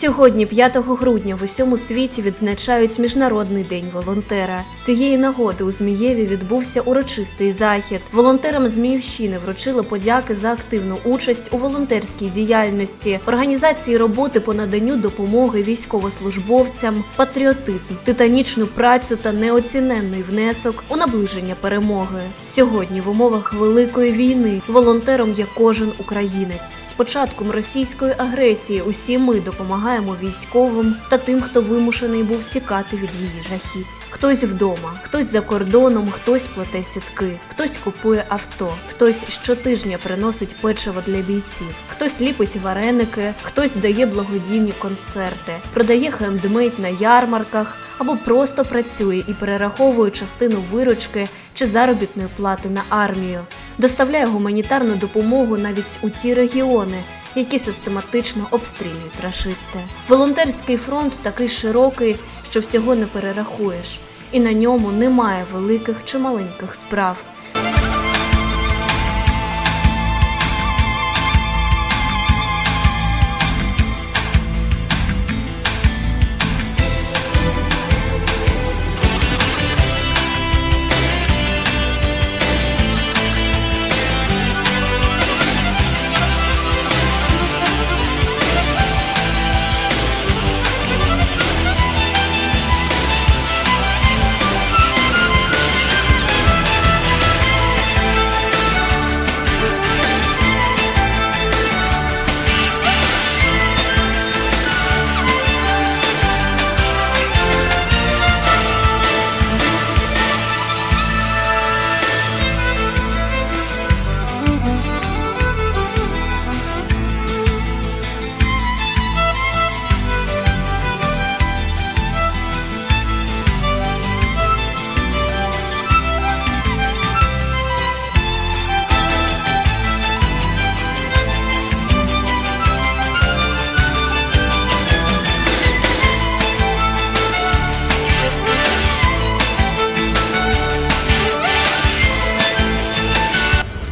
Сьогодні, 5 грудня, в усьому світі відзначають Міжнародний день волонтера. З цієї нагоди у Змієві відбувся урочистий захід. Волонтерам Зміївщини вручили подяки за активну участь у волонтерській діяльності, організації роботи по наданню допомоги військовослужбовцям, патріотизм, титанічну працю та неоціненний внесок у наближення перемоги. Сьогодні в умовах великої війни волонтером є кожен українець. Початком російської агресії усі ми допомагаємо військовим та тим, хто вимушений був тікати від її жахіть. Хтось вдома, хтось за кордоном, хтось плете сітки, хтось купує авто, хтось щотижня приносить печиво для бійців, хтось ліпить вареники, хтось дає благодійні концерти, продає хендмейд на ярмарках або просто працює і перераховує частину виручки чи заробітної плати на армію, доставляє гуманітарну допомогу навіть у ті регіони, які систематично обстрілюють рашисти. Волонтерський фронт такий широкий, що всього не перерахуєш, і на ньому немає великих чи маленьких справ.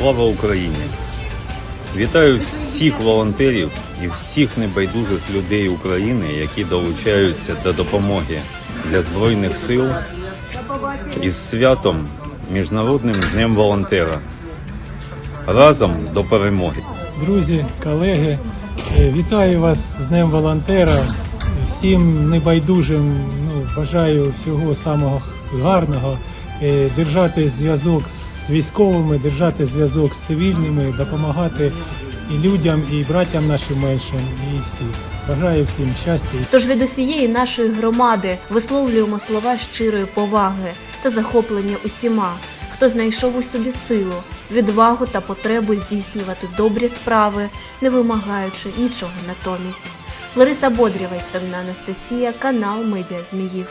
Слава Україні! Вітаю всіх волонтерів і всіх небайдужих людей України, які долучаються до допомоги для Збройних сил із святом Міжнародним днем волонтера. Разом до перемоги! Друзі, колеги, е, вітаю вас з Днем волонтера. Всім небайдужим ну, бажаю всього самого гарного, е, держати зв'язок з військовими, держати зв'язок з цивільними, допомагати і людям, і братям нашим меншим, і всім. Бажаю всім щастя. Тож від усієї нашої громади висловлюємо слова щирої поваги та захоплення усіма, хто знайшов у собі силу, відвагу та потребу здійснювати добрі справи, не вимагаючи нічого натомість. Лариса Бодрєва і Ставна Анастасія, канал Медіа Зміїв.